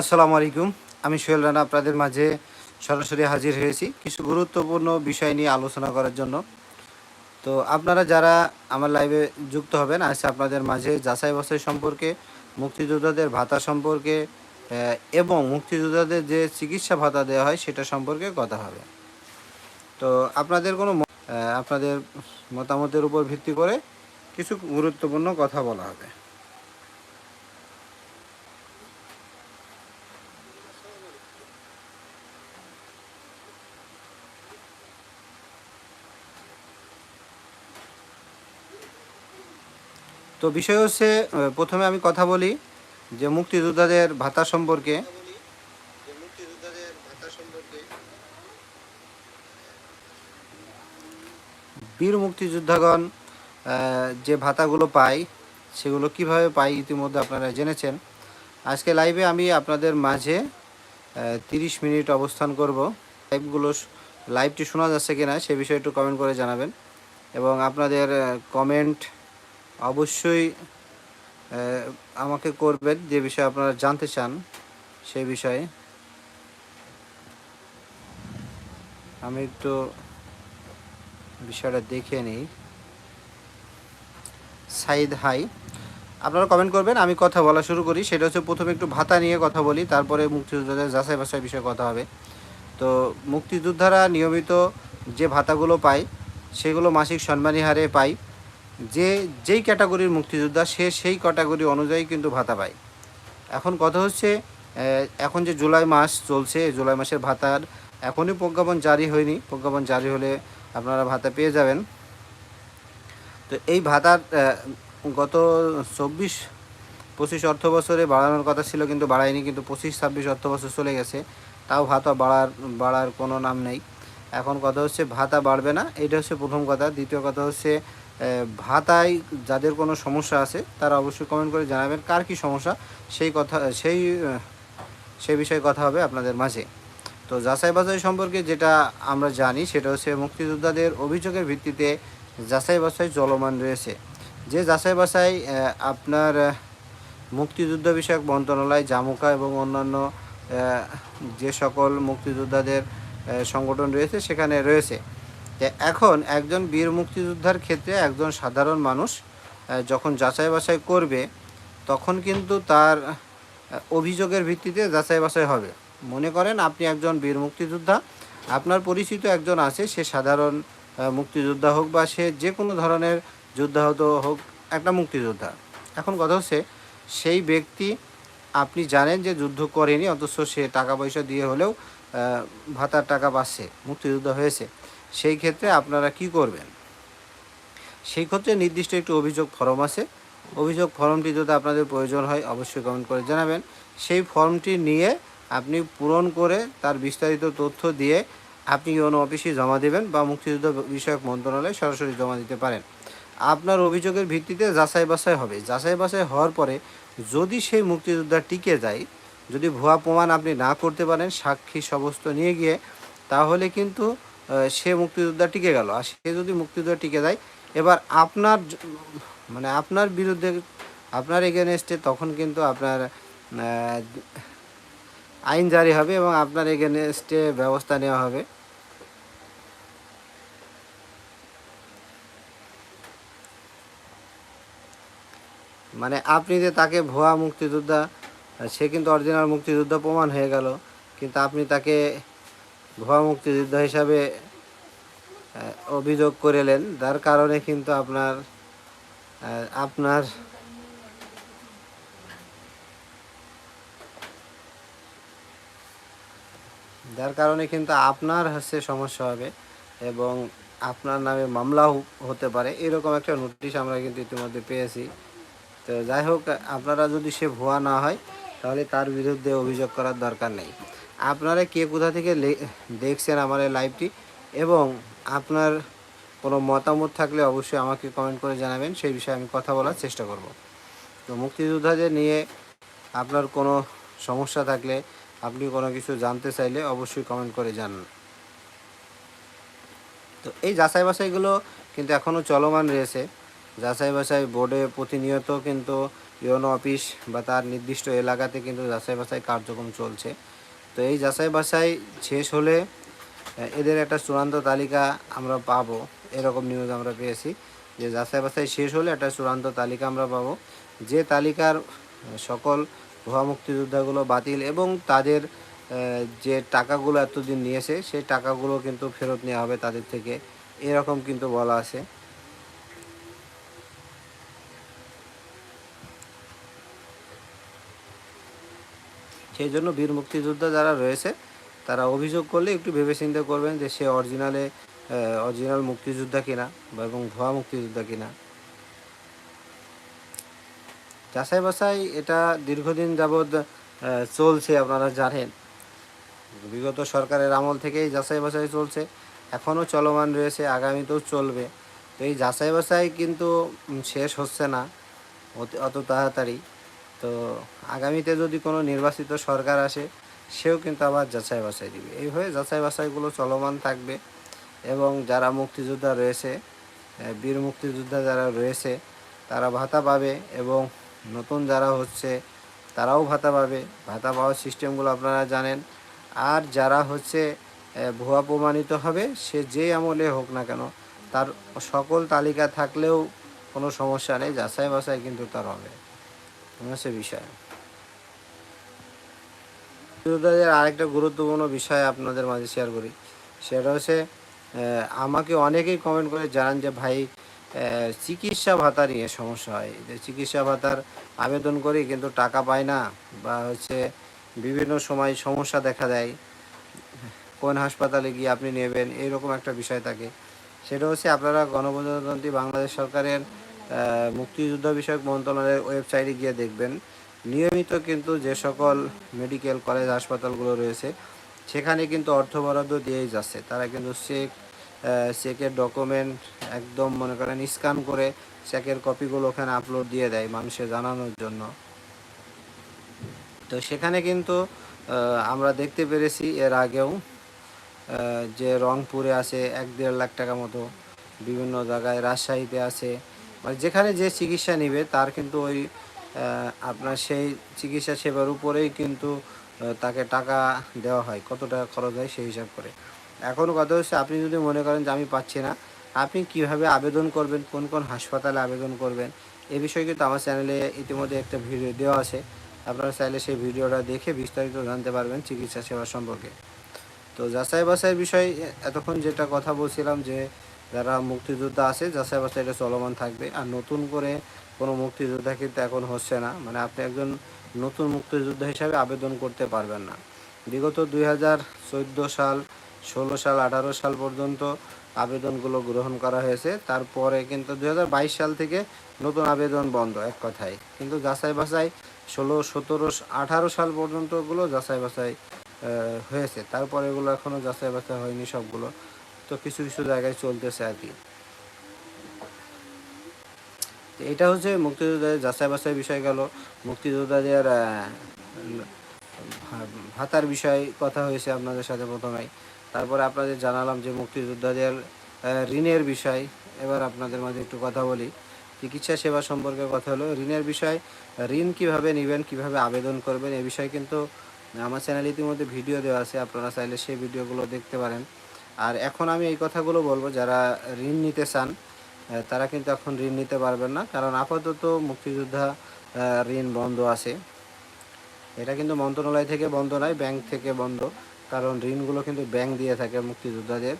আসসালামু আলাইকুম। আমি সোহেল রানা, আপনাদের মাঝে সরাসরি হাজির হয়েছি কিছু গুরুত্বপূর্ণ বিষয় নিয়ে আলোচনা করার জন্য। তো আপনারা যারা আমার লাইভে যুক্ত হবেন, আজ আপনাদের মাঝে যাচাই বাছাই সম্পর্কে, মুক্তিযোদ্ধাদের ভাতা সম্পর্কে এবং মুক্তিযোদ্ধাদের যে চিকিৎসা ভাতা দেওয়া হয় সেটা সম্পর্কে কথা হবে। তো আপনাদের কোনো আপনাদের মতামতের উপর ভিত্তি করে কিছু গুরুত্বপূর্ণ কথা বলা হবে। তো বিষয় হচ্ছে প্রথমে আমি কথা বলি যে মুক্তিযোদ্ধাদের ভাতা সম্পর্কে। বীর মুক্তিযোদ্ধাগণ যে ভাতাগুলো পায়, সেগুলো কীভাবে পায় ইতিমধ্যে আপনারা জেনেছেন। আজকে লাইভে আমি আপনাদের মাঝে তিরিশ মিনিট অবস্থান করব। লাইভগুলো লাইভটি শোনা যাচ্ছে কিনা, সে বিষয়ে একটু কমেন্ট করে জানাবেন। এবং আপনাদের কমেন্ট অবশ্যই আমাকে করবেন যে বিষয়ে আপনারা জানতে চান, সেই বিষয়ে। আমি একটু বিষয়টা দেখে নিই। সাইদ, হাই। আপনারা কমেন্ট করবেন, আমি কথা বলা শুরু করি। সেটা হচ্ছে প্রথমে একটু ভাতা নিয়ে কথা বলি, তারপরে মুক্তিযোদ্ধাদের যাচাই বাছাই বিষয়ে কথা হবে। তো মুক্তিযোদ্ধারা নিয়মিত যে ভাতাগুলো পায়, সেগুলো মাসিক সম্মানী হারে পায়। যে, যেই ক্যাটাগরির মুক্তিযোদ্ধা, সে সেই ক্যাটাগরি অনুযায়ী কিন্তু ভাতা পায়। এখন কথা হচ্ছে এখন যে জুলাই মাস চলছে জুলাই মাসের ভাতার এখনই প্রজ্ঞাপন জারি হয়নি। প্রজ্ঞাপন জারি হলে আপনারা ভাতা পেয়ে যাবেন। তো এই ভাতার গত চব্বিশ, পঁচিশ অর্থ বছরে বাড়ানোর কথা ছিল কিন্তু বাড়ায়নি, কিন্তু পঁচিশ, ছাব্বিশ অর্থ বছর চলে গেছে। তাও ভাতা বাড়ার বাড়ার কোনো নাম নেই। এখন কথা হচ্ছে, ভাতা বাড়বে না। এটা হচ্ছে প্রথম কথা। দ্বিতীয় কথা হচ্ছে ভাতায় যাদের কোনো সমস্যা আছে, তারা অবশ্যই কমেন্ট করে জানাবেন কার কি সমস্যা, সেই কথা, সেই সেই বিষয়ে কথা হবে আপনাদের মাঝে। তো যাচাই বাছাই সম্পর্কে যেটা আমরা জানি, সেটা হচ্ছে মুক্তিযোদ্ধাদের অভিযোগের ভিত্তিতে যাচাই বাছাই চলমান রয়েছে। যে যাচাই বাছাই আপনার মুক্তিযুদ্ধ বিষয়ক মন্ত্রণালয়, জামুকা এবং অন্যান্য যে সকল মুক্তিযোদ্ধাদের সংগঠন রয়েছে, সেখানে রয়েছে। তো এখন একজন বীর মুক্তিযোদ্ধার ক্ষেত্রে একজন সাধারণ মানুষ যখন যাচাই বাছাই করবে, তখন কিন্তু তার অভিযোগের ভিত্তিতে যাচাই বাছাই হবে। মনে করেন আপনি একজন বীর মুক্তিযোদ্ধা, আপনার পরিচিত একজন আছে, সে সাধারণ মুক্তিযোদ্ধা হোক বা সে যে কোনো ধরনের যুদ্ধাহত হোক, একটা মুক্তিযোদ্ধা। এখন কথা হচ্ছে, সেই ব্যক্তি আপনি জানেন যে যুদ্ধ করেনি, অথচ সে টাকা পয়সা দিয়ে হলেও ভাতার টাকা পাচ্ছে, মুক্তিযোদ্ধা হয়েছে। সেই ক্ষেত্রে আপনারা কি করবেন? সেই ক্ষেত্রে নির্দিষ্ট একটি অভিযোগ ফর্ম আছে। অভিযোগ ফর্মটি যদি আপনাদের প্রয়োজন হয়, অবশ্যই কমেন্ট করে জানাবেন। সেই ফর্মটি নিয়ে আপনি পূরণ করে তার বিস্তারিত তথ্য দিয়ে আপনি ইউনো অফিসে জমা দেবেন বা মুক্তিযুদ্ধ বিষয়ক মন্ত্রণালয়ে সরাসরি জমা দিতে পারেন। আপনার অভিযোগের ভিত্তিতে যাচাই বাছাই হবে। যাচাই বাছাই হওয়ার পরে যদি সেই মুক্তিযোদ্ধা টিকে যায়, যদি ভুয়া প্রমাণ আপনি না করতে পারেন, সাক্ষী সমস্ত নিয়ে গিয়ে, তাহলে কিন্তু সে মুক্তিযোদ্ধা টিকে গেল। আর সে যদি মুক্তিযোদ্ধা টিকে যায়, এবার আপনার মানে আপনার বিরুদ্ধে, আপনার এগেনস্টে তখন কিন্তু আপনার আইন জারি হবে এবং আপনার এগেনস্টে ব্যবস্থা নেওয়া হবে। মানে আপনি যে তাকে ভুয়া মুক্তিযোদ্ধা, সে কিন্তু অরিজিনাল মুক্তিযোদ্ধা প্রমাণ হয়ে গেল, কিন্তু আপনি তাকে ভুয়া মুক্তিযোদ্ধা হিসাবে অভিযোগ করেলেন। যার কারণে কিন্তু আপনার আপনার যার কারণে কিন্তু আপনার হচ্ছে সমস্যা হবে এবং আপনার নামে মামলাও হতে পারে। এরকম একটা নোটিশ আমরা কিন্তু ইতিমধ্যে পেয়েছি। তো যাই হোক, আপনারা যদি সে ভুয়া না হয়, তাহলে তার বিরুদ্ধে অভিযোগ করার দরকার নেই। আপনারা কে কোথা থেকে দেখছেন আমার এই লাইভটি এবং আপনার কোনো মতামত থাকলে অবশ্যই আমাকে কমেন্ট করে জানাবেন, সেই বিষয়ে আমি কথা বলার চেষ্টা করব। তো মুক্তিযোদ্ধাদের নিয়ে আপনার কোনো সমস্যা থাকলে, আপনি কোনো কিছু জানতে চাইলে অবশ্যই কমেন্ট করে জানান তো এই যাচাই বাছাইগুলো কিন্তু এখনও চলমান রয়েছে। যাচাই বাছাই বোর্ডে প্রতিনিয়ত কিন্তু ইউনো অফিস বা তার নির্দিষ্ট এলাকাতে কিন্তু যাচাই বাছাই কার্যক্রম চলছে। তো এই যাচাই বাছাই শেষ হলে এদের একটা চূড়ান্ত তালিকা আমরা পাবো। এরকম নিউজ আমরা পেয়েছি যে যাচাই বাছাই শেষ হলে একটা চূড়ান্ত তালিকা আমরা পাবো। যে তালিকার সকল ভুয়া মুক্তিযোদ্ধাগুলো বাতিল এবং তাদের যে টাকাগুলো এতদিন নিয়েছে, সেই টাকাগুলো কিন্তু ফেরত নেওয়া হবে তাদের থেকে। এরকম কিন্তু বলা আছে। সেই জন্য বীর মুক্তিযোদ্ধা যারা রয়েছে, তারা অভিযোগ করলে একটু ভেবেচিন্তে করবেন যে সে অরিজিনালে অরিজিনাল মুক্তিযোদ্ধা কিনা বা এবং ভুয়া মুক্তিযোদ্ধা কিনা। যাচাই বাছাই এটা দীর্ঘদিন যাবৎ চলছে, আপনারা জানেন। বিগত সরকারের আমল থেকেই যাচাই বাছাই চলছে, এখনও চলমান রয়েছে, আগামীতেও চলবে। তো এই যাচাই বাছাই কিন্তু শেষ হচ্ছে না অত তাড়াতাড়ি। তো আগামীতে যদি কোনো নির্বাচিত সরকার আসে, সেও কিন্তু আবার যাচাই বাছাই দিবে। এইভাবে যাচাই বাছাইগুলো চলমান থাকবে এবং যারা মুক্তিযোদ্ধা রয়েছে বীর মুক্তিযোদ্ধা যারা রয়েছে, তারা ভাতা পাবে এবং নতুন যারা হচ্ছে, তারাও ভাতা পাবে। ভাতা পাওয়ার সিস্টেমগুলো আপনারা জানেন। আর যারা হচ্ছে ভুয়া প্রমাণিত হবে, সে যে আমলে হোক না কেন, তার সকল তালিকা থাকলেও কোনো সমস্যা নেই, যাচাই বাছাই কিন্তু তার হবে। হচ্ছে বিষয়। মুক্তিযোদ্ধাদের আরেকটা গুরুত্বপূর্ণ বিষয় আপনাদের মাঝে শেয়ার করি। সেটা হচ্ছে আমাকে অনেকেই কমেন্ট করে জানান যে, ভাই চিকিৎসা ভাতা নিয়ে সমস্যা হয়। যে চিকিৎসা ভাতার আবেদন করি কিন্তু টাকা পাই না বা হচ্ছে বিভিন্ন সময় সমস্যা দেখা দেয়। কোন হাসপাতালে গিয়ে আপনি নেবেন? এইরকম একটা বিষয় থাকে। সেটা হচ্ছে, আপনারা গণপ্রজাতন্ত্রী বাংলাদেশ সরকারের মুক্তিযুদ্ধ বিষয়ক মন্ত্রণালয়ের ওয়েবসাইটে গিয়ে দেখবেন। নিয়মিত কিন্তু যে সকল মেডিকেল কলেজ, হাসপাতালগুলো রয়েছে, সেখানে কিন্তু অর্থ বরাদ্দ দিয়েই যাচ্ছে। তারা কিন্তু চেক চেকের ডকুমেন্ট একদম মনে করেন স্ক্যান করে চেকের কপিগুলো ওখানে আপলোড দিয়ে দেয় মানুষের জানানোর জন্য। তো সেখানে কিন্তু আমরা দেখতে পেরেছি এর আগেও যে রংপুরে আছে এক দেড় লাখ টাকা মতো, বিভিন্ন জায়গায় রাজশাহীতে আছে মানে যেখানে যে চিকিৎসা নেবে, তার কিন্তু ওই আপনার সেই চিকিৎসা সেবার উপরেই কিন্তু তাকে টাকা দেওয়া হয়, কত টাকা খরচ হয় সেই হিসাব করে। এখন কথা হচ্ছে, আপনি যদি মনে করেন যে আমি পাচ্ছি না, আপনি কীভাবে আবেদন করবেন, কোন কোন হাসপাতালে আবেদন করবেন, এ বিষয়ে কিন্তু আমার চ্যানেলে ইতিমধ্যে একটা ভিডিও দেওয়া আছে। আপনারা চাইলে সেই ভিডিওটা দেখে বিস্তারিত জানতে পারবেন চিকিৎসা সেবা সম্পর্কে। তো যাচাই বাছাইয়ের বিষয়ে এতক্ষণ যেটা কথা বলছিলাম যে যারা মুক্তিযোদ্ধা আছে, যাচাই বাছাই এটা চলমান থাকবে। আর নতুন করে কোনো মুক্তিযোদ্ধা কিন্তু এখন হচ্ছে না। মানে আপনি একজন নতুন মুক্তিযোদ্ধা হিসাবে আবেদন করতে পারবেন না। বিগত দুই হাজার চোদ্দ সাল, ষোলো সাল, আঠারো সাল পর্যন্ত আবেদনগুলো গ্রহণ করা হয়েছে। তারপরে কিন্তু দুই হাজার বাইশ সাল থেকে নতুন আবেদন বন্ধ, এক কথায়। কিন্তু যাচাই বাছাই ষোলো, সতেরো, আঠারো সাল পর্যন্তগুলো যাচাই বাছাই হয়েছে। তারপরে এগুলো এখনও যাচাই বাছাই হয়নি সবগুলো। তো কিছু কিছু জায়গায় চলতেছে আর কি। এটা হচ্ছে মুক্তিযোদ্ধাদের যাচাই বাছাই বিষয় গেল। মুক্তিযোদ্ধাদের ভাতার বিষয় কথা হয়েছে আপনাদের সাথে প্রথমেই। তারপরে আপনাদের জানালাম যে মুক্তিযোদ্ধাদের ঋণের বিষয়। এবার আপনাদের মাঝে একটু কথা বলি। চিকিৎসা সেবা সম্পর্কে কথা হলো। ঋণের বিষয়, ঋণ কীভাবে নেবেন, কীভাবে আবেদন করবেন, এ বিষয়ে কিন্তু আমার চ্যানেলে ইতিমধ্যে ভিডিও দেওয়া আছে। আপনারা চাইলে সেই ভিডিওগুলো দেখতে পারেন। আর এখন আমি এই কথাগুলো বলব, যারা ঋণ নিতে চান তারা কিন্তু এখন ঋণ নিতে পারবেন না। কারণ আপাতত মুক্তিযোদ্ধা ঋণ বন্ধ আছে। এটা কিন্তু মন্ত্রণালয় থেকে বন্ধ নয়, ব্যাংক থেকে বন্ধ। কারণ ঋণগুলো কিন্তু ব্যাংক দিয়ে থাকে মুক্তিযোদ্ধাদের।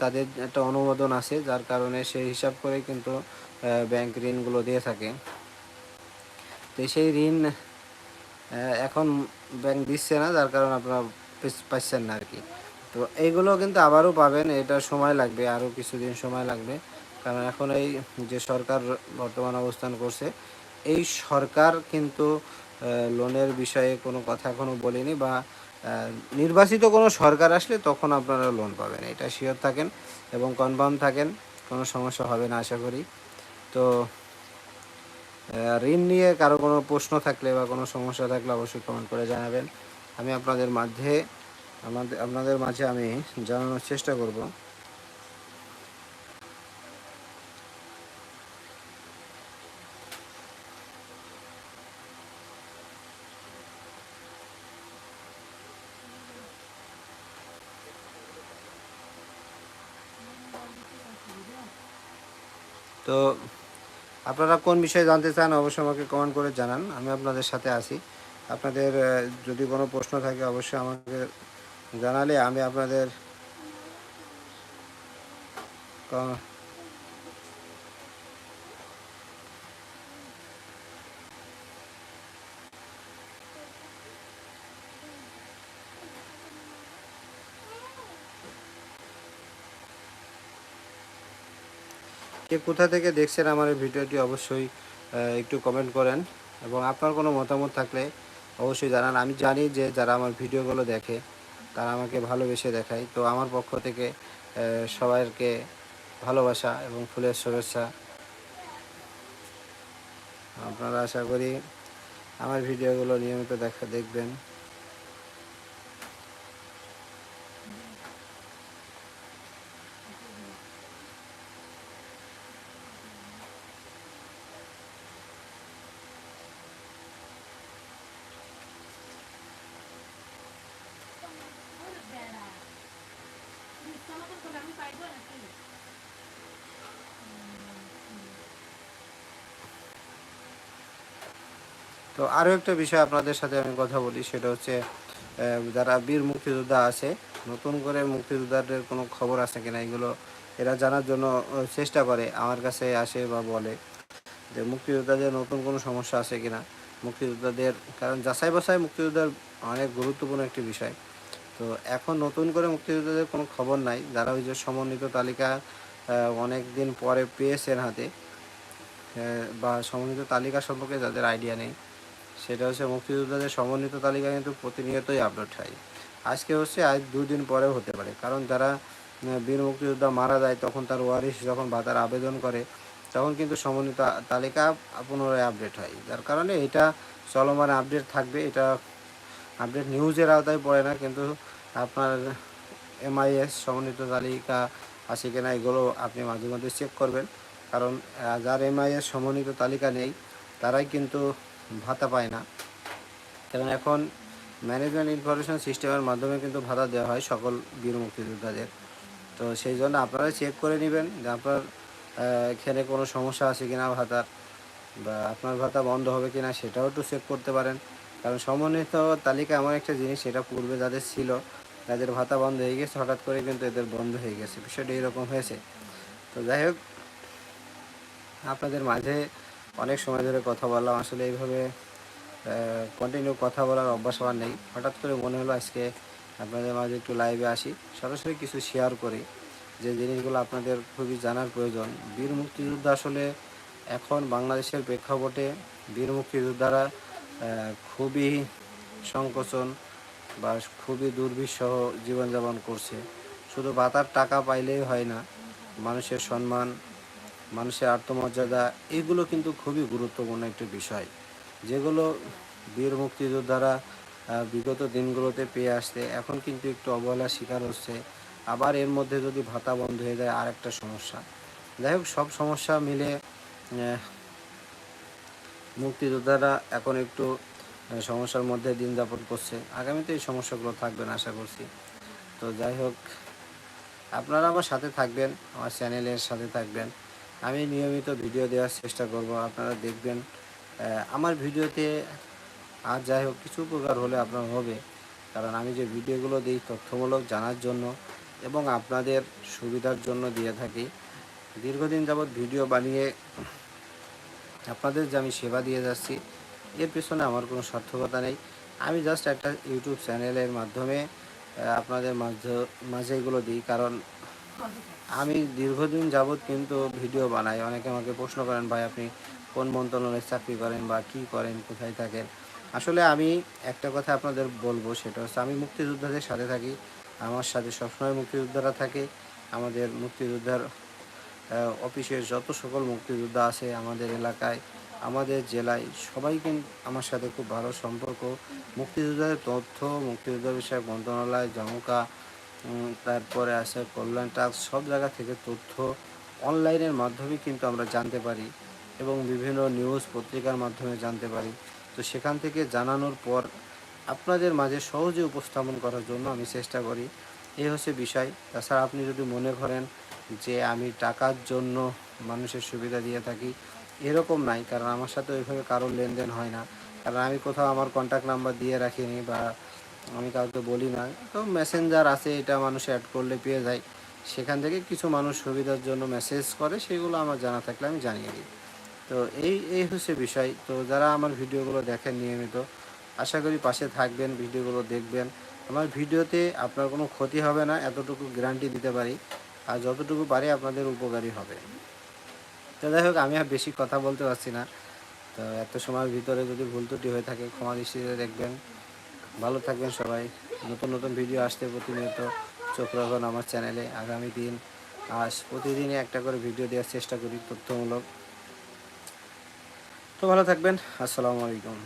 তাদের একটা অনুমোদন আছে, যার কারণে সেই হিসাব করে কিন্তু ব্যাংক ঋণগুলো দিয়ে থাকে। তো সেই ঋণ এখন ব্যাংক দিচ্ছে না, যার কারণে আপনারা পাচ্ছেন না আর কি। তো এইগুলো কিন্তু আবারও পাবেন, এটা সময় লাগবে, আরও কিছুদিন সময় লাগবে। কারণ এখন এই যে সরকার বর্তমান অবস্থান করছে, এই সরকার কিন্তু লোনের বিষয়ে কোনো কথা এখনও বলেনি বা নির্বাচিত কোনো সরকার আসলে তখন আপনারা লোন পাবেন, এটা শিওর থাকেন এবং কনফার্ম থাকেন, কোনো সমস্যা হবে না, আশা করি। তো ঋণ নিয়ে কারও কোনো প্রশ্ন থাকলে বা কোনো সমস্যা থাকলে অবশ্যই কমেন্ট করে জানাবেন। আমি আপনাদের মাঝে আমাদের, আপনাদের মাঝে আমি জানানোর চেষ্টা করব। তো, আপনারা কোন বিষয়ে জানতে চান অবশ্যই আমাকে কমেন্ট করে জানান, আমি আপনাদের সাথে আছি। আপনাদের যদি কোনো প্রশ্ন থাকে অবশ্যই আমাকে জানালে আমি আপনাদের কে কোথা থেকে দেখছেন আমার এই ভিডিওটি অবশ্যই একটু কমেন্ট করেন এবং আপনার কোনো মতামত থাকলে অবশ্যই জানান। আমি জানি যে যারা আমার ভিডিওগুলো দেখে তারা আমাকে ভালোবেসে দেখায়। তো আমার পক্ষ থেকে সবাইকে ভালোবাসা এবং ফুলের শুভেচ্ছা। আপনারা আশা করি আমার ভিডিওগুলো নিয়মিত দেখা, দেখবেন। তো আরও একটা বিষয় আপনাদের সাথে আমি কথা বলি, সেটা হচ্ছে যারা বীর মুক্তিযোদ্ধা আছে, নতুন করে মুক্তিযোদ্ধাদের কোনো খবর আছে কিনা এগুলো এরা জানার জন্য চেষ্টা করে, আমার কাছে আসে বা বলে যে মুক্তিযোদ্ধাদের নতুন কোনো সমস্যা আছে কিনা, মুক্তিযোদ্ধাদের, কারণ যাচাই বাছাই মুক্তিযোদ্ধার অনেক গুরুত্বপূর্ণ একটি বিষয়। তো এখন নতুন করে মুক্তিযোদ্ধাদের কোনো খবর নাই, যারা ওই যে সমন্বিত তালিকা অনেক দিন পরে পেয়েছেন হাতে বা সমন্বিত তালিকা সম্পর্কে যাদের আইডিয়া নেই সেটা হচ্ছে মুক্তিযোদ্ধাদের সমন্বিত তালিকা কিন্তু প্রতিনিয়তই আপডেট হয়। আজকে হচ্ছে আজ দুদিন পরেও হতে পারে। কারণ যারা বীর মুক্তিযোদ্ধা মারা যায়, তখন তার ওয়ারিশ যখন ভাতার আবেদন করে, তখন কিন্তু সমন্বিত তালিকা পুনরায় আপডেট হয়। যার কারণে এটা চলমান আপডেট থাকবে। এটা আপডেট নিউজের আওতায় পড়ে না, কিন্তু আপনার এমআইএস সমন্বিত তালিকা আছে কিনা এগুলো আপনি মাঝে মধ্যে চেক করবেন। কারণ যার এমআইএস সমন্বিত তালিকা নেই, তারাই কিন্তু ভাতা পায় না। কারণ এখন ম্যানেজমেন্ট ইনফরমেশন সিস্টেমের মাধ্যমে কিন্তু ভাতা দেওয়া হয় সকল বীর মুক্তিযোদ্ধাদের। তো সেই জন্য আপনারা চেক করে নেবেন যে আপনার এখানে কোনো সমস্যা আছে কিনা ভাতার বা আপনার ভাতা বন্ধ হবে কিনা সেটাও একটু চেক করতে পারেন। কারণ সমন্বিত তালিকা এমন একটা জিনিস সেটা পূর্বে যাদের ছিল, তাদের ভাতা বন্ধ হয়ে গেছে, হঠাৎ করে কিন্তু এদের বন্ধ হয়ে গেছে। বিষয়টা এরকম হয়েছে। তো যাই হোক, আপনাদের মাঝে অনেক সময় ধরে কথা বললাম। আসলে এইভাবে কন্টিনিউ কথা বলার অভ্যাস আমার নেই। হঠাৎ করে মনে হলো আজকে আপনাদের মাঝে একটু লাইভে আসি। সরাসরি কিছু শেয়ার করি যে জিনিসগুলো আপনাদের খুবই জানার প্রয়োজন। বীর মুক্তিযুদ্ধ আসলে এখন বাংলাদেশের প্রেক্ষাপটে বীর মুক্তিযোদ্ধারা খুবই সংকোচন বা খুবই দুর্বিষহ জীবনযাপন করছে। শুধু ভাতার টাকা পাইলেই হয় না, মানুষের সম্মান মানুষের আত্মমর্যাদা, এগুলো কিন্তু খুবই গুরুত্বপূর্ণ একটি বিষয়। যেগুলো বীর মুক্তিযোদ্ধারা বিগত দিনগুলোতে পেয়ে আসছে, এখন কিন্তু একটু অবহেলার শিকার হচ্ছে। আবার এর মধ্যে যদি ভাতা বন্ধ হয়ে যায় আর একটা সমস্যা। যাই হোক, সব সমস্যা মিলে মুক্তিযোদ্ধারা এখন একটু সমস্যার মধ্যে দিন যাপন করছে। আগামীতে এই সমস্যাগুলো থাকবে না আশা করছি। তো যাই হোক, আপনারা আমার সাথে থাকবেন, আমার চ্যানেলের সাথে থাকবেন। আমি নিয়মিত ভিডিও দেওয়ার চেষ্টা করব, আপনারা দেখবেন আমার ভিডিওতে আর যাই হোক, কিছু উপকার হলে আপনার হবে। কারণ আমি যে ভিডিওগুলো দিই তথ্যমূলক জানার জন্য এবং আপনাদের সুবিধার জন্য দিয়ে থাকি। দীর্ঘদিন যাবৎ ভিডিও বানিয়ে আপনাদের যে আমি সেবা দিয়ে যাচ্ছি, এর পেছনে আমার কোনো সার্থকতা নেই। আমি জাস্ট একটা ইউটিউব চ্যানেলের মাধ্যমে আপনাদের মাঝে মাঝে এগুলো দিই। কারণ আমি দীর্ঘদিন যাবৎ কিন্তু ভিডিও বানাই। অনেকে আমাকে প্রশ্ন করেন, ভাই, আপনি কোন মন্ত্রণালয়ে চাকরি করেন বা কি করেন? কোথায় থাকেন? আসলে আমি একটা কথা আপনাদের বলব, সেটা হচ্ছে আমি মুক্তিযোদ্ধাদের সাথে থাকি। আমার সাথে সবসময় মুক্তিযোদ্ধারা থাকে। আমাদের মুক্তিযোদ্ধার অফিসের যত সকল মুক্তিযোদ্ধা আছে আমাদের এলাকায়, আমাদের জেলায়, সবাই কিন্তু আমার সাথে খুব ভালো সম্পর্ক। মুক্তিযোদ্ধাদের তথ্য, মুক্তিযোদ্ধা বিষয়ক মন্ত্রণালয় জমকা তারপরে আছে কল্যাণ টাস্ক সব জায়গা থেকে তথ্য অনলাইনের মাধ্যমে কিন্তু আমরা জানতে পারি এবং বিভিন্ন নিউজ পত্রিকার মাধ্যমে জানতে পারি। তো সেখান থেকে জানানোর পর আপনাদের মাঝে সহজে উপস্থাপন করার জন্য আমি চেষ্টা করি। এই হচ্ছে বিষয়। তাছাড়া আপনি যদি মনে করেন যে আমি টাকার জন্য মানুষের সুবিধা দিয়ে থাকি, এরকম নাই। কারণ আমার সাথে ওইভাবে কারোর লেনদেন হয় না। কারণ আমি কোথাও আমার কন্ট্যাক্ট নাম্বার দিয়ে রাখিনি বা আমি কাউকে বলি না। তো মেসেঞ্জার আছে, এটা মানুষ অ্যাড করলে পেয়ে যায়। সেখান থেকে কিছু মানুষ সুবিধার জন্য মেসেজ করে, সেগুলো আমার জানা থাকলে আমি জানিয়ে দিই। তো এই এই হচ্ছে বিষয়। তো যারা আমার ভিডিওগুলো দেখেন নিয়মিত, আশা করি পাশে থাকবেন, ভিডিওগুলো দেখবেন। আমার ভিডিওতে আপনার কোনো ক্ষতি হবে না, এতটুকু গ্যারান্টি দিতে পারি। আর যতটুকু পারি আপনাদের উপকারী হবে। তো যাই হোক, আমি আর বেশি কথা বলতে পারছি না। তো এত সময়ের ভিতরে যদি ভুল ত্রুটি হয়ে থাকে, ক্ষমা দৃষ্টিতে দেখবেন। ভালো থাকবেন সবাই। নতুন নতুন ভিডিও আসতে প্রতিনিয়ত চোখ রাখুন আমার চ্যানেলে আগামী দিন আস প্রতিদিনই একটা করে ভিডিও দেওয়ার চেষ্টা করি তথ্যমূলক। তো ভালো থাকবেন। আসসালামু আলাইকুম।